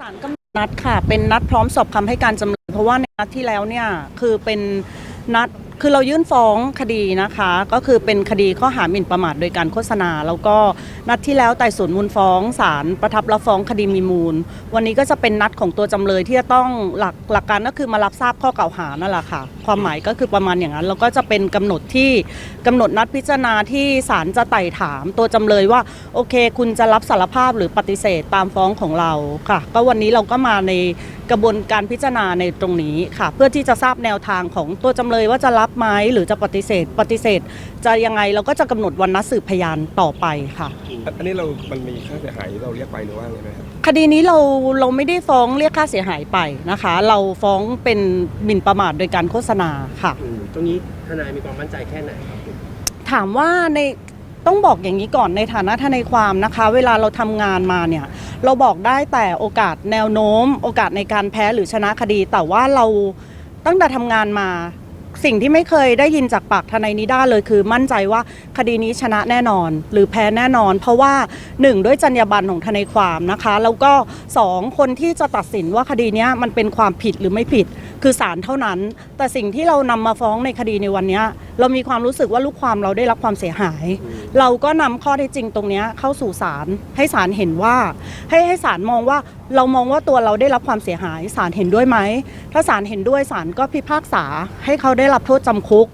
ศาลกำหนดนัดค่ะ เป็นนัดพร้อมสอบคำให้การจำเลยเพราะว่าในนัดที่แล้วเนี่ยคือเป็นนัด คือเรายื่นฟ้องคดีนะคะ ก็คือเป็นคดีข้อหาหมิ่นประมาทโดยการโฆษณา แล้วก็นัดที่แล้วไต่สวนมูลฟ้องศาลประทับรับฟ้องคดีมีมูล วันนี้ก็จะเป็นนัดของตัวจำเลยที่จะต้องหลักหลักการก็คือมารับทราบข้อกล่าวหานั่นแหละค่ะ ความหมายก็คือประมาณอย่างนั้น แล้วก็จะเป็นกำหนดที่กำหนดนัดพิจารณาที่ศาลจะไต่ถาม ตัวจำเลยว่าโอเค คุณจะรับสารภาพหรือปฏิเสธตามฟ้องของเราค่ะ ก็วันนี้เราก็มาใน กระบวนการพิจารณาในตรงนี้ค่ะ เพื่อที่จะทราบแนวทางของตัวจำเลยว่าจะรับไหมหรือจะปฏิเสธ ปฏิเสธ จะยังไงเราก็จะกำหนดวันนัดสืบพยานต่อไปค่ะ อันนี้เรา มันมีค่าเสียหายที่เราเรียกไปหรือว่าไงไหมครับ คดีนี้เราเราไม่ได้ฟ้องเรียกค่าเสียหายไปนะคะ เราฟ้องเป็นหมิ่นประมาทโดยการโฆษณาค่ะอืมตรงนี้ทนายมีความมั่นใจแค่ไหนครับ ถามว่าใน ต้องบอกอย่างนี้ก่อนในฐานะทนายความนะคะ เวลาเราทำงานมาเนี่ย เราบอกได้แต่โอกาสแนวโน้ม โอกาสในการแพ้หรือชนะคดี แต่ว่าเราตั้งแต่ทำงานมา สิ่งที่ไม่เคยได้ยินจากปากทนายนิด้าเลยคือมั่นใจว่าคดีนี้ชนะแน่นอน หรือแพ้แน่นอน เพราะว่าหนึ่งด้วยจรรยาบรรณของทนายความนะคะ แล้วก็สองคนที่จะตัดสินว่าคดีเนี้ยมันเป็นความผิดหรือไม่ผิด คือศาลเท่านั้น แต่สิ่งที่เรานำมาฟ้องในคดีในวันเนี้ยเรามีความรู้สึกว่าลูกความเราได้รับความเสียหาย เราก็นำข้อเท็จจริงตรงเนี้ยเข้าสู่ศาลให้ศาลเห็นว่า ให้ให้ศาลมองว่าเรามองว่าตัวเราได้รับความเสียหายศาลเห็นด้วยไหมถ้าศาลเห็นด้วยศาลก็พิพากษาให้เขาได้รับโทษจำคุก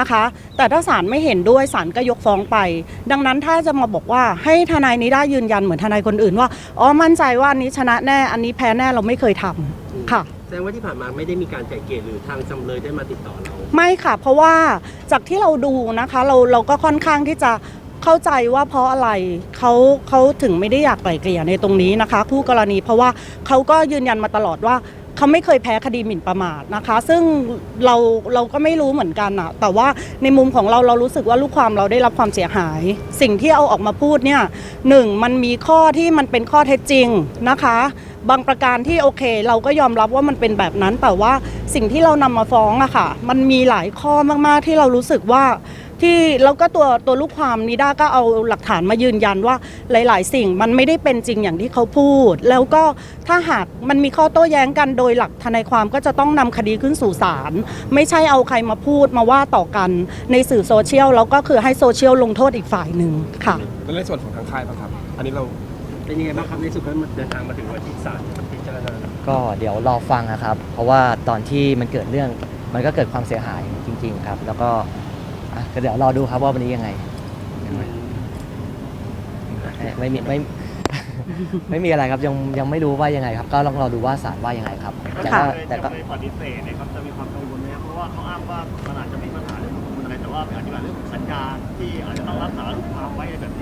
นะคะ แต่ถ้าศาลไม่เห็นด้วยศาลก็ยกฟ้องไป ดังนั้นถ้าจะมาบอกว่าให้ทนายนี้ได้ยืนยันเหมือนทนายคนอื่นว่าอ๋อมั่นใจว่าอันนี้ชนะแน่อันนี้แพ้แน่เราไม่เคยทำ ค่ะ แสดงว่าที่ผ่านมาไม่ได้มีการไก่เกลี่ยหรือทางจำเลยได้มาติดต่อเรา ไม่ค่ะ เพราะว่าจากที่เราดูนะคะ เราเราก็ค่อนข้างที่จะเข้าใจว่าเพราะอะไรเขาเขาถึงไม่ได้อยากไกล่เกลี่ยในตรงนี้นะคะ คู่กรณีเพราะว่าเขาก็ยืนยันมาตลอดว่าเขาไม่เคยแพ้คดีหมิ่นประมาทนะคะ ซึ่งเราเราก็ไม่รู้เหมือนกันอะแต่ว่าในมุมของเราเรารู้สึกว่าลูกความเราได้รับความเสียหาย สิ่งที่เอาออกมาพูดเนี่ยหนึ่งมันมีข้อที่มันเป็นข้อเท็จจริงนะคะ บางประการที่โอเค เราก็ยอมรับว่ามันเป็นแบบนั้น แต่ว่าสิ่งที่เรานำมาฟ้องอะค่ะ มันมีหลายข้อมากๆที่เรารู้สึกว่าที่แล้วก็ตัวตัวลูกความนิด้าก็เอาหลักฐานมายืนยันว่าหลาย ๆ สิ่งมันไม่ได้เป็นจริงอย่างที่เขาพูด แล้วก็ถ้าหากมันมีข้อโต้แย้งกันโดยหลักทนายความก็จะต้องนำคดีขึ้นสู่ศาลไม่ใช่เอาใครมาพูดมาว่าต่อกันในสื่อโซเชียลแล้วก็คือให้โซเชียลลงโทษอีกฝ่ายหนึ่งค่ะแล้วในส่วนของทางค่ายบ้างครับ อันนี้เรา เป็นยังไงบ้างครับในสุดก็เดินทางมาถึงวันที่ศาลพิจารณาก็เดี๋ยวรอฟังนะครับ เพราะว่าตอนที่มันเกิดเรื่องมันก็เกิดความเสียหายจริง ๆ ครับ แล้วก็อะก็เดี๋ยวรอดูครับว่าวันนี้ยังไง ไม่มีไม่ ไม่มีอะไรครับยังยังไม่รู้ว่ายังไงครับ ก็ลองรอดูว่าศาลว่ายังไงครับแต่ก็ค่ะแต่ก็จะไม่ปฏิเสธนะครับจะมีความกังวลไหมครับเพราะว่าเขาอ้างว่ามันอาจจะมีปัญหาเรื่องข้อมูลอะไรแต่ว่าเป็นอธิบายเรื่องของสัญญาที่อาจจะต้องรักษาลูกความไว้อะไรแบบนี้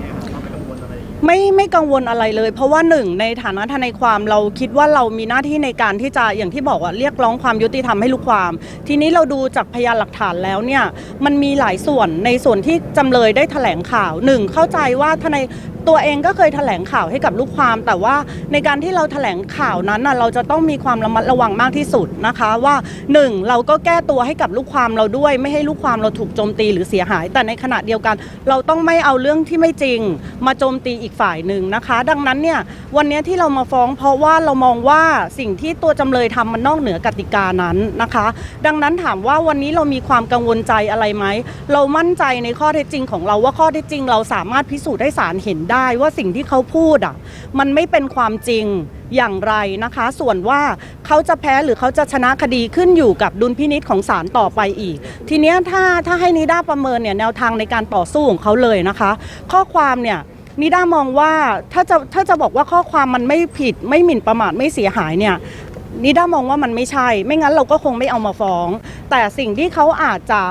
ไม่ไม่กังวลอะไรเลย เพราะว่าหนึ่งในฐานะทนายความเราคิดว่าเรามีหน้าที่ในการที่จะอย่างที่บอกว่าเรียกร้องความยุติธรรมให้ลูกความ ทีนี้เราดูจากพยานหลักฐานแล้วเนี่ยมันมีหลายส่วนในส่วนที่จำเลยได้แถลงข่าวหนึ่งเข้าใจว่าทนายตัวเองก็เคยแถลงข่าวให้กับลูกความ แต่ว่าในการที่เราแถลงข่าวนั้นนะเราจะต้องมีความระมัดระวังมากที่สุดนะคะว่าหนึ่งเราก็แก้ตัวให้กับลูกความเราด้วย ไม่ให้ลูกความเราถูกโจมตีหรือเสียหาย แต่ในขณะเดียวกัน เราต้องไม่เอาเรื่องที่ไม่จริง มาโจมตีอีกฝ่ายหนึ่งนะคะ ดังนั้นเนี่ยวันนี้ที่เรามาฟ้อง เพราะว่าเรามองว่าสิ่งที่ตัวจำเลยทำมันนอกเหนือกติกานั้นนะคะ ดังนั้นถามว่าวันนี้เรามีความกังวลใจอะไรไหมเรามั่นใจในข้อเท็จจริงของเราว่าข้อเท็จจริง เราสามารถพิสูจน์ให้ศาลเห็นได้ว่าสิ่งที่เขาพูดอะมันไม่เป็นความจริงอย่างไรนะคะ ส่วนว่าเขาจะแพ้หรือเขาจะชนะคดีขึ้นอยู่กับดุลพินิษของศาลต่อไปอีก ทีเนี้ยถ้าถ้าให้นิด้าประเมินเนี่ยแนวทางในการต่อสู้ของเขาเลยนะคะ ข้อความเนี่ยนิด้ามองว่าถ้าจะถ้าจะบอกว่าข้อความมันไม่ผิด ไม่หมิ่นประมาทไม่เสียหายเนี่ยนิด้ามองว่ามันไม่ใช่ ไม่งั้นเราก็คงไม่เอามาฟ้อง แต่สิ่งที่เขาอาจจะ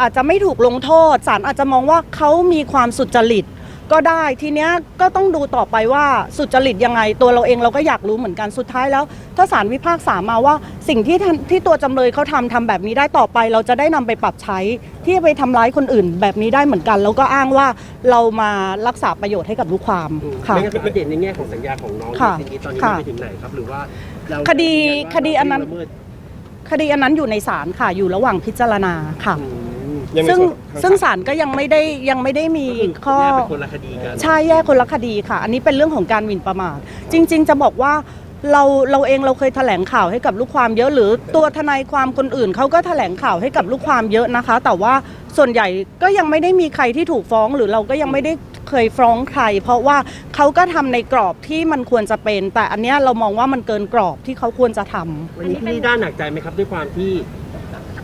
อาจจะไม่ถูกลงโทษศาลอาจจะมองว่าเขามีความสุจริต ก็ได้ทีเนี้ยก็ต้องดูต่อไปว่าสุจริตยังไง ตัวเราเองเราก็อยากรู้เหมือนกันสุดท้ายแล้ว ถ้าศาลวิพากษามาว่าสิ่งที่ท่านที่ตัวจำเลยเขาทำทำแบบนี้ได้ต่อไป เราจะได้นำไปปรับใช้ที่จะไปทำร้ายคนอื่นแบบนี้ได้เหมือนกัน แล้วก็อ้างว่าเรามารักษาประโยชน์ให้กับลูกความค่ะ ไม่งั้นอัปเดตในแง่ของสัญญาของน้องค่ะในนี้ตอนนี้ค่ะไปถึงไหนครับ หรือว่าเราคดียืยัว่าคดีอันนั้น เราไม่ละเมิดคดีอันนั้นอยู่ในศาลค่ะอยู่ระหว่างพิจารณาค่ะ อืม ยังในซึ่งส่วนของทางซึ่งศาลก็ยังไม่ได้ยังไม่ได้มีข้อ แยกเป็นคนละคดีกัน ใช่แยกคนละคดีค่ะ อันนี้เป็นเรื่องของการหมิ่นประมาท จริง ๆ จะบอกว่าเราเราเองเราเคยแถลงข่าวให้กับลูกความเยอะหรือตัวทนายความคนอื่นเขาก็แถลงข่าวให้กับลูกความเยอะนะคะ แต่ว่าส่วนใหญ่ก็ยังไม่ได้มีใครที่ถูกฟ้อง หรือเราก็ยังไม่ได้เคยฟ้องใคร เพราะว่าเขาก็ทำในกรอบที่มันควรจะเป็น แต่อันเนี้ยเรามองว่ามันเกินกรอบที่เขาควรจะทำ วันนี้พี่นิด้าหนักใจไหมครับด้วยความที่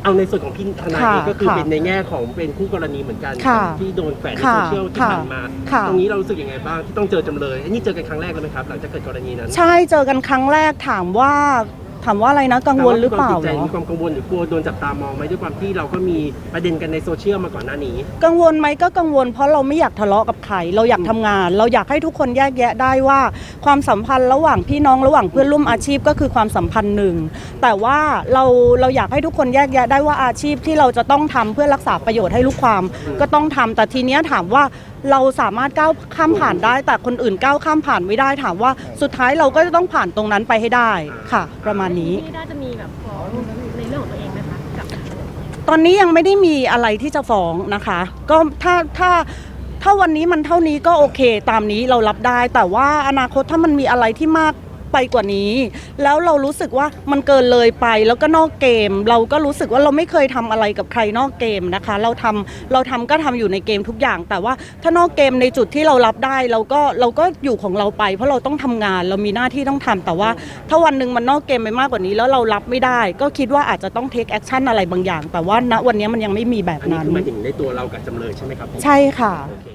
เอาในส่วนของพี่ทนายค่ะเองก็คือค่ะเป็นในแง่ของเป็นคู่กรณีเหมือนกันค่ะที่โดนแฝงในค่ะโซเชียลที่ค่ะผ่านมา ค่ะ ตรงนี้เรารู้สึกยังไงบ้างที่ต้องเจอจำเลยอันนี้เจอกันครั้งแรกเลยไหมครับ หลังจากเกิดกรณีนั้น ใช่เจอกันครั้งแรกถามว่า ถามว่าอะไรนะกังวลหรือเปล่าแต่ว่มีควมติดใจเหรอ มีความกังวลหรือกลัวโดนจับตามองไหมด้วยความที่เราก็มีประเด็นกันในโซเชียลมาก่อนหน้านี้ กังวลไหมก็กังวล เพราะเราไม่อยากทะเลาะกับใครเราอยากทำงาน เราอยากให้ทุกคนแยกแยะได้ว่า ความสัมพันธ์ระหว่างพี่น้องระหว่างเพื่อนร่วมอาชีพก็คือความสัมพันธ์หนึ่ง แต่ว่าเราเราอยากให้ทุกคนแยกแยะได้ว่าอาชีพที่เราจะต้องทำเพื่อรักษาประโยชน์ให้ลูกความ ก็ต้องทำแต่ทีเนี้ยถามว่าเราสามารถก้าวข้ามผ่านได้ แต่คนอื่นก้าวข้ามผ่านไม่ได้ถามว่าสุดท้ายเราก็จะต้องผ่านตรงนั้นไปให้ได้ค่ะ ประมาณนี้พี่นิด้าจะมีแบบฟ้องในเรื่องของตัวเองไหมคะกับตอนนี้ยังไม่ได้มีอะไรที่จะฟ้องนะคะ ก็ถ้าถ้าถ้าวันนี้มันเท่านี้ก็โอเค ตามนี้เรารับได้ แต่ว่าอนาคตถ้ามันมีอะไรที่มาก ไปกว่านี้ แล้วเรารู้สึกว่ามันเกินเลยไปแล้วก็นอกเกม เราก็รู้สึกว่าเราไม่เคยทำอะไรกับใครนอกเกมนะคะ เราทำเราทำก็ทำอยู่ในเกมทุกอย่าง แต่ว่าถ้านอกเกมในจุดที่เรารับได้เราก็เราก็อยู่ของเราไป เพราะเราต้องทำงานเรามีหน้าที่ต้องทำแต่ว่า ถ้าวันหนึ่งมันนอกเกมไปมากกว่านี้ แล้วเรารับไม่ได้ ก็คิดว่าอาจจะต้องเทคแอคชั่นอะไรบางอย่าง แต่ว่าณวันนี้มันยังไม่มีแบบอันนี้นั้นคือหมายถึงในตัวเรากับจำเลยใช่ไหมครับใช่ค่ะโอเค